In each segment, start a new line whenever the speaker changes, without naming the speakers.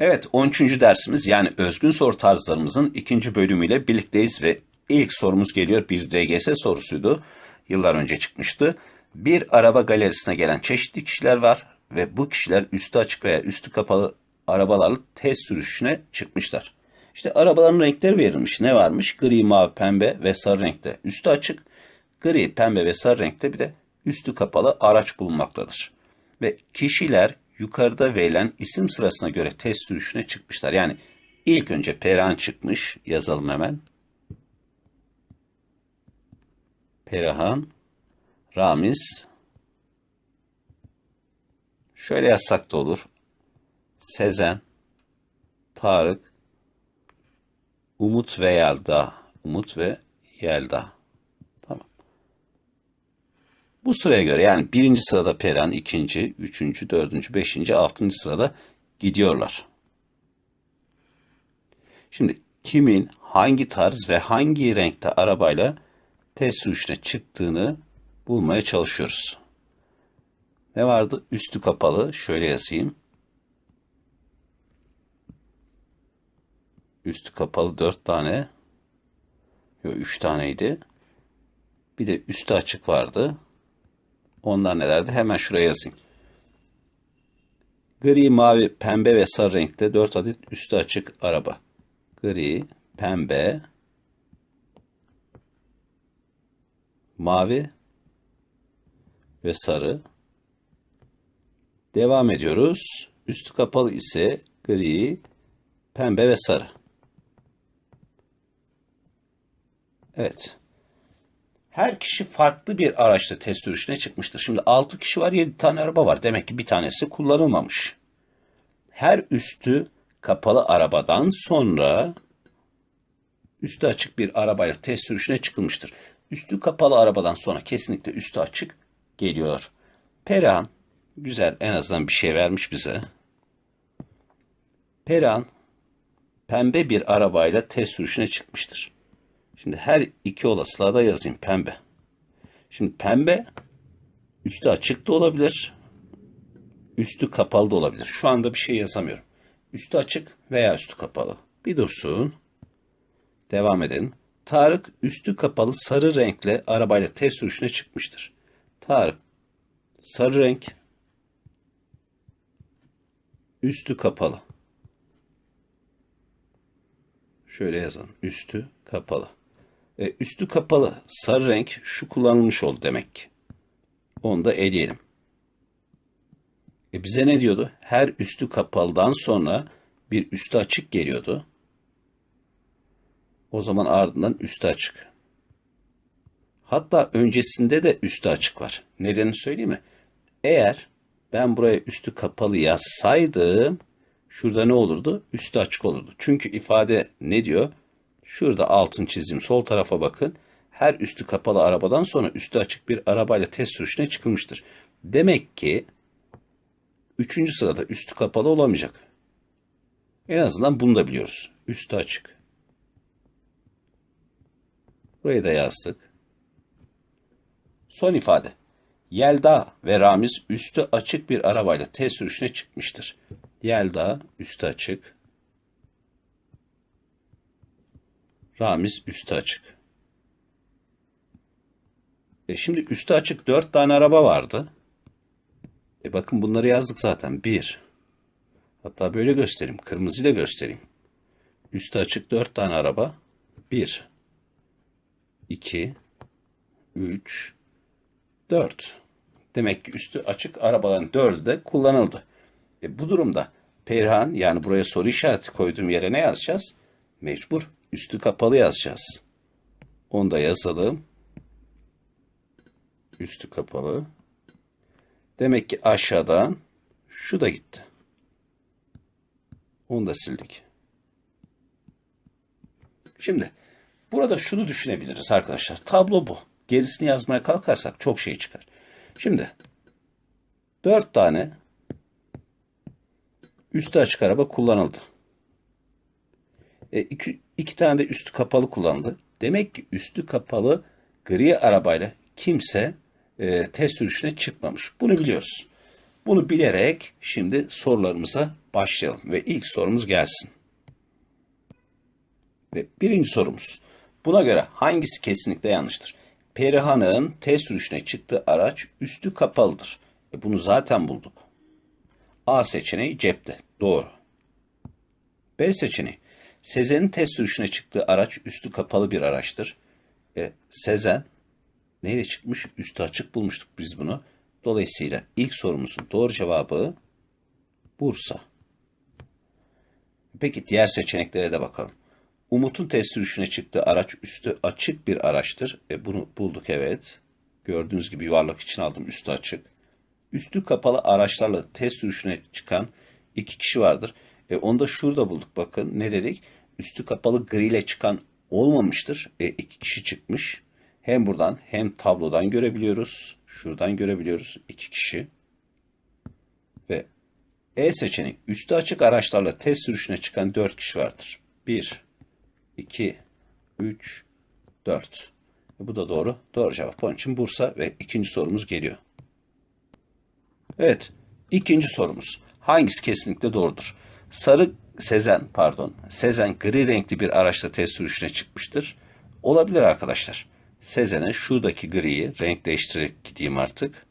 Evet 13. dersimiz yani özgün soru tarzlarımızın ikinci bölümüyle birlikteyiz ve ilk sorumuz geliyor bir DGS sorusuydu. Yıllar önce çıkmıştı. Bir araba galerisine gelen çeşitli kişiler var ve bu kişiler üstü açık veya üstü kapalı arabalarla test sürüşüne çıkmışlar. İşte arabaların renkleri verilmiş. Ne varmış? Gri, mavi, pembe ve sarı renkte. Üstü açık, gri, pembe ve sarı renkte bir de üstü kapalı araç bulunmaktadır. Ve kişiler yukarıda verilen isim sırasına göre test sürüşüne çıkmışlar. Yani ilk önce Perihan çıkmış. Yazalım hemen. Perihan, Ramiz. Şöyle yazsak da olur. Sezen, Tarık, Umut ve Yelda. Umut ve Yelda. Bu sıraya göre yani birinci sırada Perihan, ikinci, üçüncü, dördüncü, beşinci, altıncı sırada gidiyorlar. Şimdi kimin hangi tarz ve hangi renkte arabayla test sürüşüne çıktığını bulmaya çalışıyoruz. Ne vardı? Üstü kapalı. Şöyle yazayım. Üstü kapalı dört tane. Yok üç taneydi. Bir de üstü açık vardı. Onlar nelerdi? Hemen şuraya yazayım. Gri, mavi, pembe ve sarı renkte 4 adet üstü açık araba. Gri, pembe, mavi ve sarı. Devam ediyoruz. Üstü kapalı ise gri, pembe ve sarı. Evet. Her kişi farklı bir araçta test sürüşüne çıkmıştır. Şimdi 6 kişi var 7 tane araba var. Demek ki bir tanesi kullanılmamış. Her üstü kapalı arabadan sonra üstü açık bir arabayla test sürüşüne çıkılmıştır. Üstü kapalı arabadan sonra kesinlikle üstü açık geliyor. Perihan güzel en azından bir şey vermiş bize. Perihan pembe bir arabayla test sürüşüne çıkmıştır. Şimdi her iki olasılığa da yazayım pembe. Şimdi pembe üstü açık da olabilir. Üstü kapalı da olabilir. Şu anda bir şey yazamıyorum. Üstü açık veya üstü kapalı. Bir dursun. Devam edelim. Tarık üstü kapalı sarı renkle arabayla test sürüşüne çıkmıştır. Tarık sarı renk üstü kapalı. Şöyle yazalım. Üstü kapalı. E, üstü kapalı sarı renk şu kullanılmış oldu demek ki. Onu da eleyelim. E bize ne diyordu? Her üstü kapalıdan sonra bir üstü açık geliyordu. O zaman ardından üstü açık. Hatta öncesinde de üstü açık var. Nedenini söyleyeyim mi? Eğer ben buraya üstü kapalı yazsaydım şurada ne olurdu? Üstü açık olurdu. Çünkü ifade ne diyor? Şurada altın çizdim. Sol tarafa bakın. Her üstü kapalı arabadan sonra üstü açık bir arabayla test sürüşüne çıkılmıştır. Demek ki üçüncü sırada üstü kapalı olamayacak. En azından bunu da biliyoruz. Üstü açık. Burayı da yazdık. Son ifade. Yelda ve Ramiz üstü açık bir arabayla test sürüşüne çıkmıştır. Yelda üstü açık. Ramiz üstü açık. E şimdi üstü açık dört tane araba vardı. E bakın bunları yazdık zaten. Bir. Hatta böyle göstereyim. Kırmızıyla göstereyim. Üstü açık dört tane araba. Bir. 2, 3, 4. Demek ki üstü açık arabaların dördü de kullanıldı. E bu durumda Perihan yani buraya soru işareti koyduğum yere ne yazacağız? Mecbur üstü kapalı yazacağız. Onu da yazalım. Üstü kapalı. Demek ki aşağıdan şu da gitti. Onu da sildik. Şimdi Burada şunu düşünebiliriz arkadaşlar. Tablo bu. Gerisini yazmaya kalkarsak çok şey çıkar. Şimdi dört tane üstü açık araba kullanıldı. E, iki, iki tane de üstü kapalı kullanıldı. Demek ki üstü kapalı gri arabayla kimse e, test sürüşüne çıkmamış. Bunu biliyoruz. Bunu bilerek şimdi sorularımıza başlayalım ve ilk sorumuz gelsin. Ve birinci sorumuz. Buna göre hangisi kesinlikle yanlıştır? Perihan'ın test sürüşüne çıktığı araç üstü kapalıdır. E bunu zaten bulduk. A seçeneği cepte. Doğru. B seçeneği. Sezen'in test sürüşüne çıktığı araç üstü kapalı bir araçtır. E, Sezen neyle çıkmış? Üstü açık bulmuştuk biz bunu. Dolayısıyla ilk sorumuzun doğru cevabı Bursa. Peki diğer seçeneklere de bakalım. Umut'un test sürüşüne çıktığı araç üstü açık bir araçtır. E bunu bulduk evet. Gördüğünüz gibi yuvarlak için aldım üstü açık. Üstü kapalı araçlarla test sürüşüne çıkan iki kişi vardır. E onu da şurada bulduk bakın. Ne dedik? Üstü kapalı gri ile çıkan olmamıştır. E iki kişi çıkmış. Hem buradan hem tablodan görebiliyoruz. Şuradan görebiliyoruz iki kişi. Ve E seçeneği üstü açık araçlarla test sürüşüne çıkan 4 kişi vardır. 1, 2, 3, 4. Bu da doğru. Doğru cevap. Onun için Bursa ve ikinci sorumuz geliyor. Evet. ikinci sorumuz. Hangisi kesinlikle doğrudur? Sarı Sezen pardon. Sezen gri renkli bir araçla test sürüşüne çıkmıştır. Olabilir arkadaşlar. Sezen'e şuradaki griyi renk değiştirerek gideyim artık.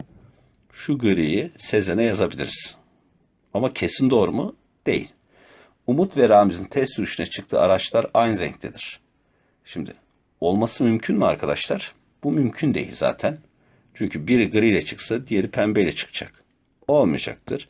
Şu griyi Sezen'e yazabiliriz. Ama kesin doğru mu? Değil. Umut ve Ramiz'in test sürüşüne çıktığı araçlar aynı renktedir. Şimdi olması mümkün mü arkadaşlar? Bu mümkün değil zaten. Çünkü biri gri ile çıksa diğeri pembe ile çıkacak. Olmayacaktır.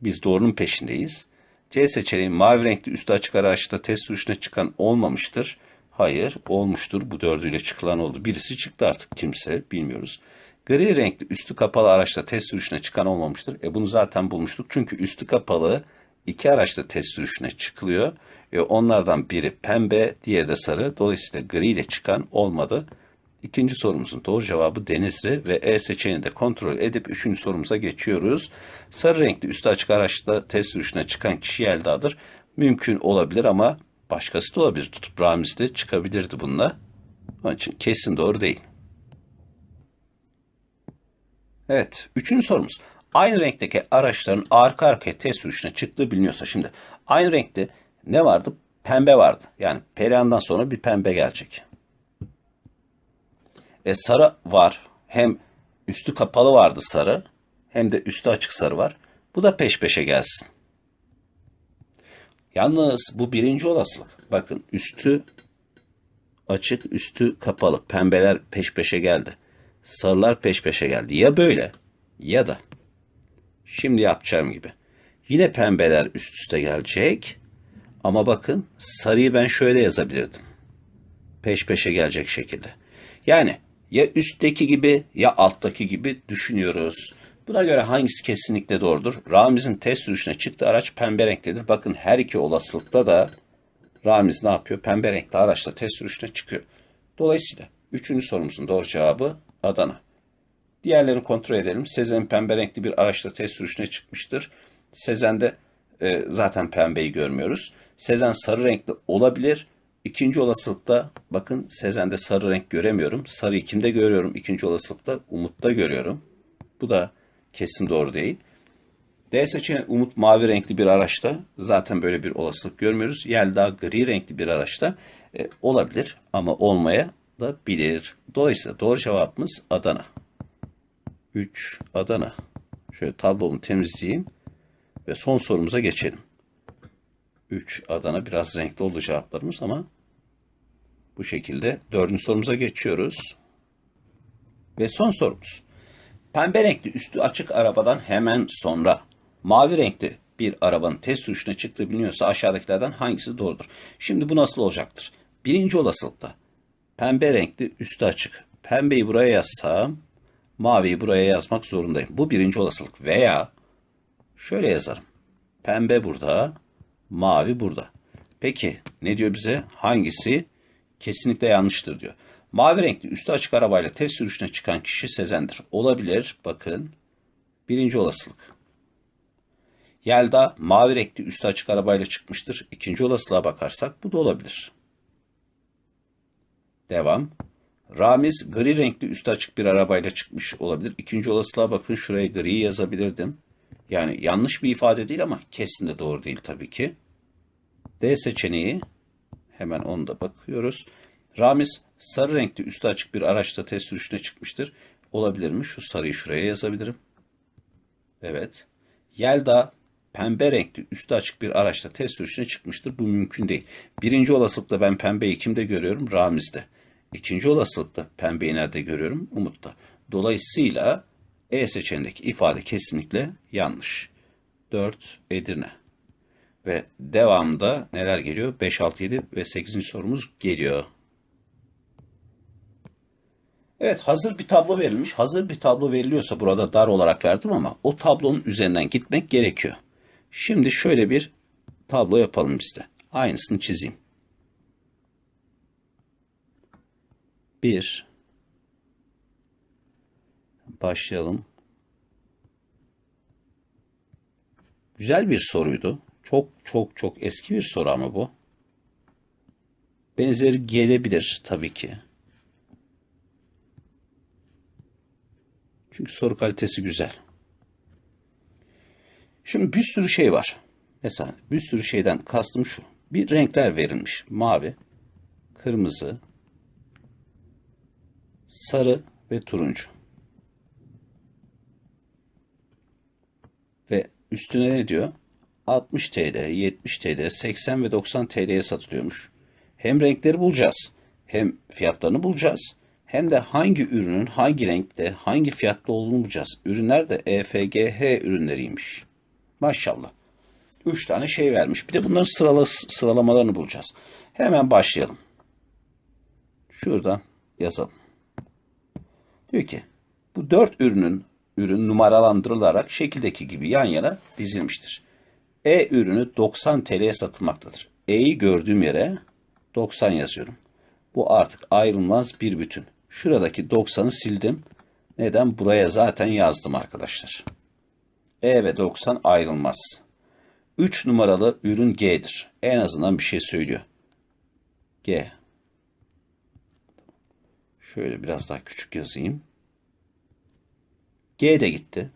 Biz doğrunun peşindeyiz. C seçeneği mavi renkli üstü açık araçta test sürüşüne çıkan olmamıştır. Hayır olmuştur. Bu dördüyle çıkılan oldu. Birisi çıktı artık kimse bilmiyoruz. Gri renkli üstü kapalı araçta test sürüşüne çıkan olmamıştır. E bunu zaten bulmuştuk. Çünkü üstü kapalı iki araçta test sürüşüne çıkılıyor. E onlardan biri pembe, diğeri de sarı. Dolayısıyla gri ile çıkan olmadı. İkinci sorumuzun doğru cevabı Denizli ve E seçeneğini de kontrol edip üçüncü sorumuza geçiyoruz. Sarı renkli üstü açık araçta test sürüşüne çıkan kişi Yelda'dır. Mümkün olabilir ama başkası da olabilir. Tutup Ramiz de çıkabilirdi bununla. Onun için kesin doğru değil. Evet, üçüncü sorumuz. Aynı renkteki araçların arka arkaya test sürüşüne çıktığı biliniyorsa şimdi aynı renkte ne vardı? Pembe vardı. Yani Perihan'dan sonra bir pembe gelecek. E, sarı var. Hem üstü kapalı vardı sarı hem de üstü açık sarı var. Bu da peş peşe gelsin. Yalnız bu birinci olasılık. Bakın üstü açık, üstü kapalı. Pembeler peş peşe geldi. Sarılar peş peşe geldi. Ya böyle ya da şimdi yapacağım gibi. Yine pembeler üst üste gelecek. Ama bakın sarıyı ben şöyle yazabilirdim. Peş peşe gelecek şekilde. Yani ya üstteki gibi ya alttaki gibi düşünüyoruz. Buna göre hangisi kesinlikle doğrudur? Ramiz'in test sürüşüne çıktığı araç pembe renklidir. Bakın her iki olasılıkta da Ramiz ne yapıyor? Pembe renkli araçla test sürüşüne çıkıyor. Dolayısıyla üçüncü sorumuzun doğru cevabı Adana. Diğerlerini kontrol edelim. Sezen pembe renkli bir araçla test sürüşüne çıkmıştır. Sezen'de e, zaten pembeyi görmüyoruz. Sezen sarı renkli olabilir. İkinci olasılıkta bakın Sezen'de sarı renk göremiyorum. Sarıyı kimde görüyorum? İkinci olasılıkta Umut'ta görüyorum. Bu da kesin doğru değil. D seçeneği Umut mavi renkli bir araçta. Zaten böyle bir olasılık görmüyoruz. Yelda gri renkli bir araçta e, olabilir ama olmaya da bilir. Dolayısıyla doğru cevabımız Adana. 3 Adana. Şöyle tablomu temizleyeyim ve son sorumuza geçelim. 3 Adana biraz renkli oldu cevaplarımız ama bu şekilde dördüncü sorumuza geçiyoruz. Ve son sorumuz. Pembe renkli üstü açık arabadan hemen sonra mavi renkli bir arabanın test sürüşüne çıktığı biliniyorsa aşağıdakilerden hangisi doğrudur? Şimdi bu nasıl olacaktır? Birinci olasılıkta pembe renkli üstü açık. Pembeyi buraya yazsam maviyi buraya yazmak zorundayım. Bu birinci olasılık. Veya şöyle yazarım. Pembe burada, mavi burada. Peki ne diyor bize? Hangisi kesinlikle yanlıştır diyor. Mavi renkli üstü açık arabayla test sürüşüne çıkan kişi Sezen'dir. Olabilir. Bakın. Birinci olasılık. Yelda mavi renkli üstü açık arabayla çıkmıştır. İkinci olasılığa bakarsak bu da olabilir. Devam. Ramiz gri renkli üstü açık bir arabayla çıkmış olabilir. İkinci olasılığa bakın şuraya gri yazabilirdim. Yani yanlış bir ifade değil ama kesin de doğru değil tabii ki. D seçeneği hemen onu da bakıyoruz. Ramiz sarı renkli üstü açık bir araçta test sürüşüne çıkmıştır. Olabilir mi? Şu sarıyı şuraya yazabilirim. Evet. Yelda pembe renkli üstü açık bir araçla test sürüşüne çıkmıştır. Bu mümkün değil. Birinci olasılıkta ben pembeyi kimde görüyorum? Ramiz'de. İkinci olasılıkta pembeyi nerede görüyorum? Umut'ta. Dolayısıyla E seçeneğindeki ifade kesinlikle yanlış. 4 Edirne. Ve devamında neler geliyor? 5, 6, 7 ve 8. sorumuz geliyor. Evet hazır bir tablo verilmiş. Hazır bir tablo veriliyorsa burada dar olarak verdim ama o tablonun üzerinden gitmek gerekiyor. Şimdi şöyle bir tablo yapalım biz de. Aynısını çizeyim. Bir. Başlayalım. Güzel bir soruydu. Çok çok çok eski bir soru ama bu. Benzeri gelebilir tabii ki. Çünkü soru kalitesi güzel. Şimdi bir sürü şey var. Mesela bir sürü şeyden kastım şu. Bir renkler verilmiş. Mavi, kırmızı, sarı ve turuncu. Ve üstüne ne diyor? 60 TL, 70 TL, 80 ve 90 TL'ye satılıyormuş. Hem renkleri bulacağız, hem fiyatlarını bulacağız, hem de hangi ürünün hangi renkte, hangi fiyatta olduğunu bulacağız. Ürünler de EFGH ürünleriymiş. Maşallah. Üç tane şey vermiş. Bir de bunların sırala, sıralamalarını bulacağız. Hemen başlayalım. Şuradan yazalım. Diyor ki bu dört ürünün ürün numaralandırılarak şekildeki gibi yan yana dizilmiştir. E ürünü 90 TL'ye satılmaktadır. E'yi gördüğüm yere 90 yazıyorum. Bu artık ayrılmaz bir bütün. Şuradaki 90'ı sildim. Neden? Buraya zaten yazdım arkadaşlar. E ve 90 ayrılmaz. 3 numaralı ürün G'dir. En azından bir şey söylüyor. G. Şöyle biraz daha küçük yazayım. G de gitti.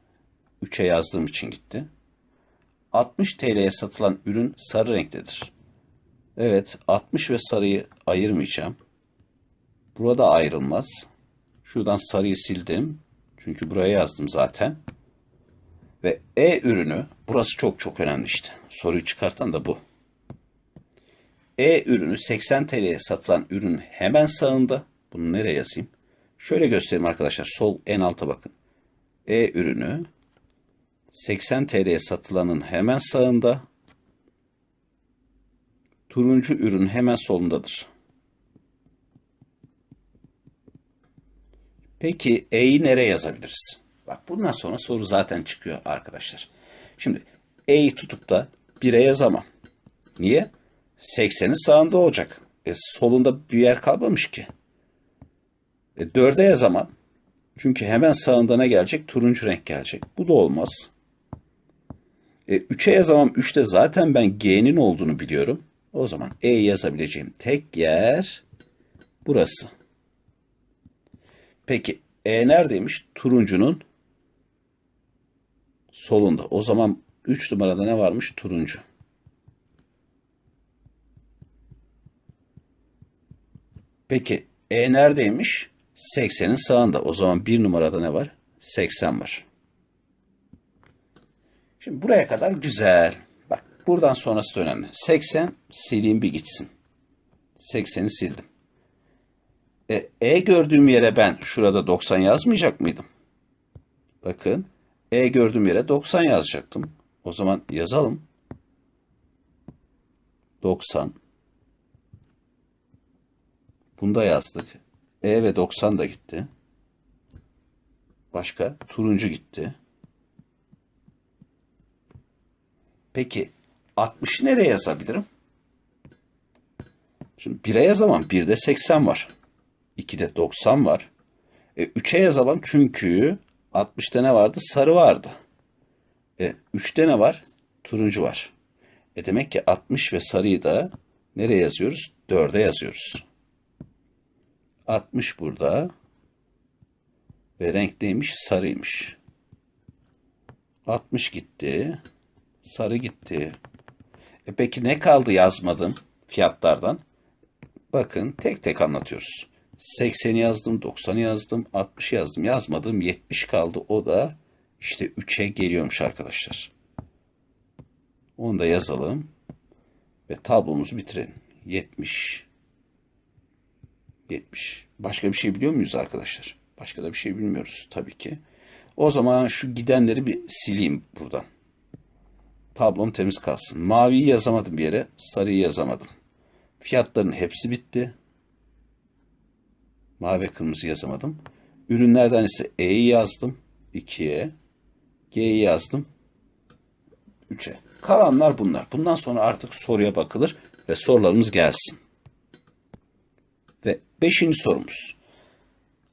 3'e yazdığım için gitti. 60 TL'ye satılan ürün sarı renktedir. Evet 60 ve sarıyı ayırmayacağım. Burada ayrılmaz. Şuradan sarıyı sildim. Çünkü buraya yazdım zaten. Ve E ürünü, burası çok çok önemli işte. Soruyu çıkartan da bu. E ürünü 80 TL'ye satılan ürün hemen sağında. Bunu nereye yazayım? Şöyle göstereyim arkadaşlar. Sol en alta bakın. E ürünü 80 TL'ye satılanın hemen sağında. Turuncu ürün hemen solundadır. Peki E'yi nereye yazabiliriz? Bak bundan sonra soru zaten çıkıyor arkadaşlar. Şimdi E'yi tutup da 1'e yazamam. Niye? 80'in sağında olacak. E, solunda bir yer kalmamış ki. E, 4'e yazamam. Çünkü hemen sağında ne gelecek? Turuncu renk gelecek. Bu da olmaz. E, 3'e yazamam. 3'te zaten ben G'nin olduğunu biliyorum. O zaman E yazabileceğim tek yer burası. Peki E neredeymiş? Turuncunun solunda. O zaman 3 numarada ne varmış? Turuncu. Peki E neredeymiş? 80'in sağında. O zaman 1 numarada ne var? 80 var. Şimdi buraya kadar güzel. Bak buradan sonrası da önemli. 80 sileyim bir gitsin. 80'i sildim. E, e gördüğüm yere ben şurada 90 yazmayacak mıydım? Bakın. E gördüğüm yere 90 yazacaktım. O zaman yazalım. 90. Bunda yazdık. E ve 90 da gitti. Başka? Turuncu gitti. Peki 60'ı nereye yazabilirim? Şimdi 1'e yazamam. 1'de 80 var. 2'de 90 var. E, 3'e yazamam çünkü 60'ta ne vardı? Sarı vardı. E, 3'te ne var? Turuncu var. E demek ki 60 ve sarıyı da nereye yazıyoruz? 4'e yazıyoruz. 60 burada. Ve renk neymiş? Sarıymış. 60 gitti. Sarı gitti. E peki ne kaldı yazmadım fiyatlardan? Bakın tek tek anlatıyoruz. 80'i yazdım, 90'ı yazdım, 60'ı yazdım. Yazmadım 70 kaldı. O da işte 3'e geliyormuş arkadaşlar. Onu da yazalım. Ve tablomuzu bitirelim. 70. 70. Başka bir şey biliyor muyuz arkadaşlar? Başka da bir şey bilmiyoruz tabii ki. O zaman şu gidenleri bir sileyim buradan. Tablom temiz kalsın. Maviyi yazamadım bir yere. Sarıyı yazamadım. Fiyatların hepsi bitti. Mavi ve kırmızı yazamadım. Ürünlerden ise E'yi yazdım. 2'ye. G'yi yazdım. 3'e. Kalanlar bunlar. Bundan sonra artık soruya bakılır ve sorularımız gelsin. Ve beşinci sorumuz.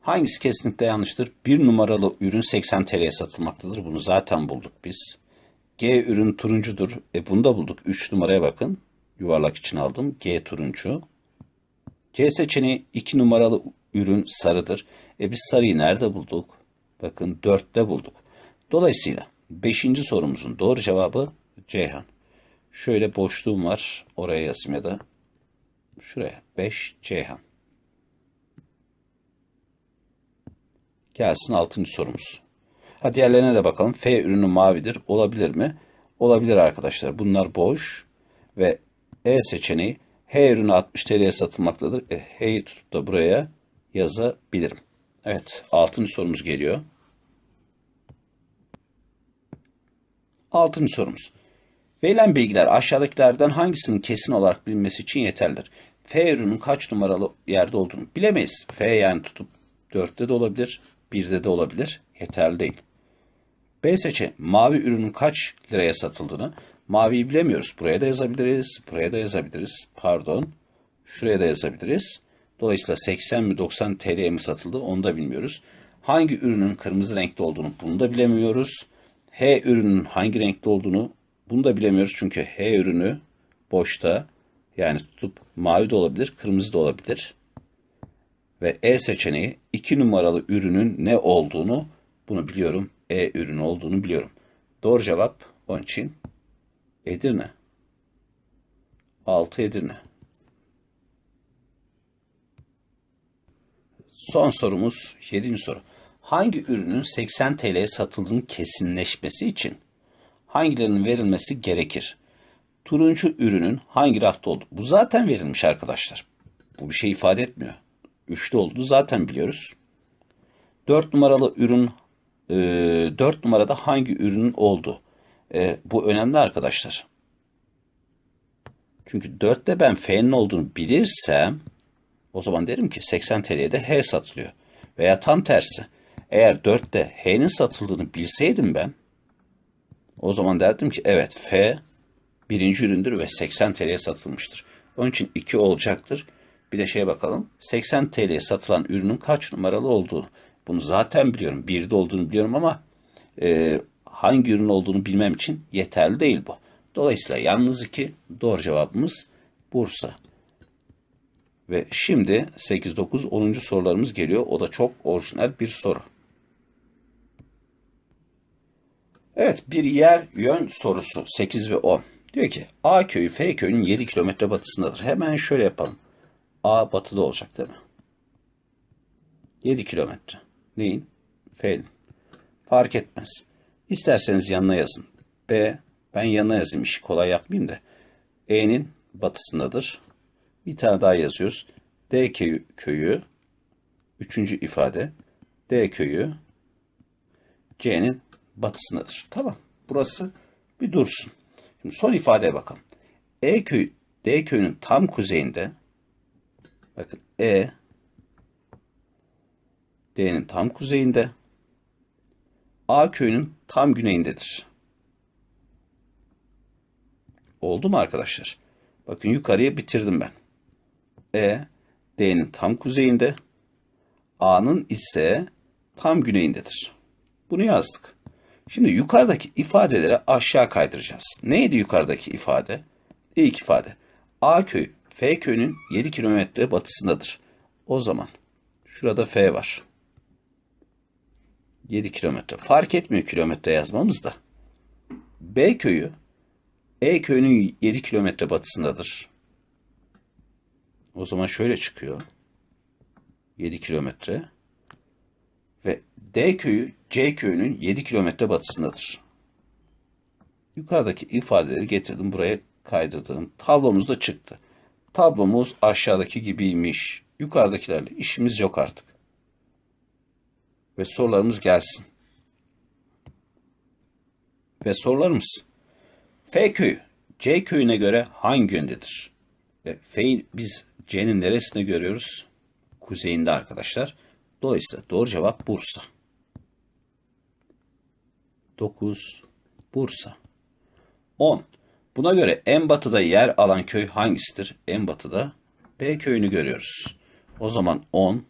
Hangisi kesinlikle yanlıştır? Bir numaralı ürün 80 TL'ye satılmaktadır. Bunu zaten bulduk biz. G ürün turuncudur. E bunu da bulduk. 3 numaraya bakın. Yuvarlak için aldım. G turuncu. C seçeneği 2 numaralı ürün sarıdır. E biz sarıyı nerede bulduk? Bakın 4'te bulduk. Dolayısıyla 5. sorumuzun doğru cevabı Ceyhan. Şöyle boşluğum var. Oraya yazayım ya da şuraya. 5 Ceyhan. Gelsin 6. sorumuz. Hadi diğerlerine de bakalım. F ürünü mavidir. Olabilir mi? Olabilir arkadaşlar. Bunlar boş. Ve E seçeneği H ürünü 60 TL'ye satılmaktadır. E, H'yi tutup da buraya yazabilirim. Evet. 6. sorumuz geliyor. 6. sorumuz. Verilen bilgiler aşağıdakilerden hangisinin kesin olarak bilinmesi için yeterlidir? F ürünün kaç numaralı yerde olduğunu bilemeyiz. F yani tutup 4'te de olabilir, 1'de de olabilir. Yeterli değil. B seçeneği mavi ürünün kaç liraya satıldığını maviyi bilemiyoruz. Buraya da yazabiliriz, buraya da yazabiliriz. Pardon. Şuraya da yazabiliriz. Dolayısıyla 80 mi 90 TL'ye mi satıldı onu da bilmiyoruz. Hangi ürünün kırmızı renkte olduğunu bunu da bilemiyoruz. H ürünün hangi renkte olduğunu bunu da bilemiyoruz. Çünkü H ürünü boşta yani tutup mavi de olabilir, kırmızı da olabilir. Ve E seçeneği 2 numaralı ürünün ne olduğunu bunu biliyorum. E ürünü olduğunu biliyorum. Doğru cevap onun için Edirne. 6 Edirne. Son sorumuz 7. soru. Hangi ürünün 80 TL'ye satıldığının kesinleşmesi için hangilerinin verilmesi gerekir? Turuncu ürünün hangi rafta olduğu. Bu zaten verilmiş arkadaşlar. Bu bir şey ifade etmiyor. Üçlü olduğu zaten biliyoruz. 4 numaralı ürün e, 4 numarada hangi ürünün olduğu. E, bu önemli arkadaşlar. Çünkü 4'te ben F'nin olduğunu bilirsem o zaman derim ki 80 TL'ye de H satılıyor. Veya tam tersi. Eğer 4'te H'nin satıldığını bilseydim ben o zaman derdim ki evet F birinci üründür ve 80 TL'ye satılmıştır. Onun için 2 olacaktır. Bir de şeye bakalım. 80 TL'ye satılan ürünün kaç numaralı olduğunu. Bunu zaten biliyorum. 1'de olduğunu biliyorum ama e, hangi ürün olduğunu bilmem için yeterli değil bu. Dolayısıyla yalnız 2 doğru cevabımız Bursa. Ve şimdi 8, 9, 10. sorularımız geliyor. O da çok orijinal bir soru. Evet bir yer yön sorusu 8 ve 10. Diyor ki A köyü F köyünün 7 kilometre batısındadır. Hemen şöyle yapalım. A batıda olacak değil mi? 7 kilometre. Neyin? F'nin. Fark etmez. İsterseniz yanına yazın. B ben yanına yazayım işi kolay yapmayayım da. E'nin batısındadır. Bir tane daha yazıyoruz. D köyü, üçüncü ifade. D köyü C'nin batısındadır. Tamam. Burası bir dursun. Şimdi son ifadeye bakalım. E köyü D köyünün tam kuzeyinde bakın E D'nin tam kuzeyinde A köyünün tam güneyindedir. Oldu mu arkadaşlar? Bakın yukarıya bitirdim ben. E, D'nin tam kuzeyinde, A'nın ise tam güneyindedir. Bunu yazdık. Şimdi yukarıdaki ifadeleri aşağı kaydıracağız. Neydi yukarıdaki ifade? İlk ifade. A köyü F köyünün 7 kilometre batısındadır. O zaman şurada F var. 7 kilometre. Fark etmiyor kilometre yazmamız da. B köyü E köyünün 7 kilometre batısındadır. O zaman şöyle çıkıyor. 7 kilometre. Ve D köyü C köyünün 7 kilometre batısındadır. Yukarıdaki ifadeleri getirdim buraya kaydırdım. Tablomuz da çıktı. Tablomuz aşağıdaki gibiymiş. Yukarıdakilerle işimiz yok artık. Ve sorularımız gelsin. Ve sorularımız. F köyü C köyüne göre hangi yöndedir? Ve F'yi biz C'nin neresinde görüyoruz? Kuzeyinde arkadaşlar. Dolayısıyla doğru cevap Bursa. 9 Bursa. 10. Buna göre en batıda yer alan köy hangisidir? En batıda B köyünü görüyoruz. O zaman 10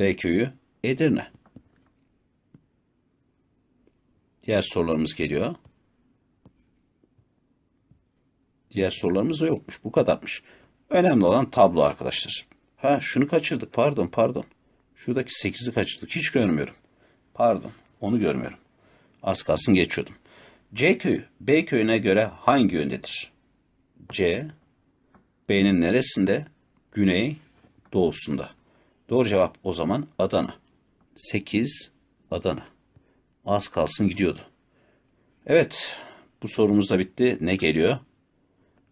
B köyü Edirne. Diğer sorularımız geliyor. Diğer sorularımız da yokmuş. Bu kadarmış. Önemli olan tablo arkadaşlar. Ha şunu kaçırdık. Pardon pardon. Şuradaki 8'i kaçırdık. Hiç görmüyorum. Pardon. Onu görmüyorum. Az kalsın geçiyordum. C köyü B köyüne göre hangi yöndedir? C B'nin neresinde? Güney doğusunda. Doğru cevap o zaman Adana. 8 Adana. Az kalsın gidiyordu. Evet bu sorumuz da bitti. Ne geliyor?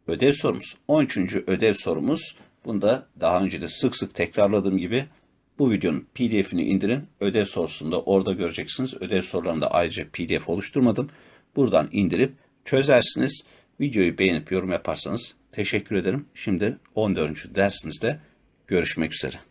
Ödev sorumuz. 13. ödev sorumuz. Bunda daha önce de sık sık tekrarladığım gibi bu videonun pdf'ini indirin. Ödev sorusunda orada göreceksiniz. Ödev sorularında ayrıca pdf oluşturmadım. Buradan indirip çözersiniz. Videoyu beğenip yorum yaparsanız teşekkür ederim. Şimdi 14. dersimizde görüşmek üzere.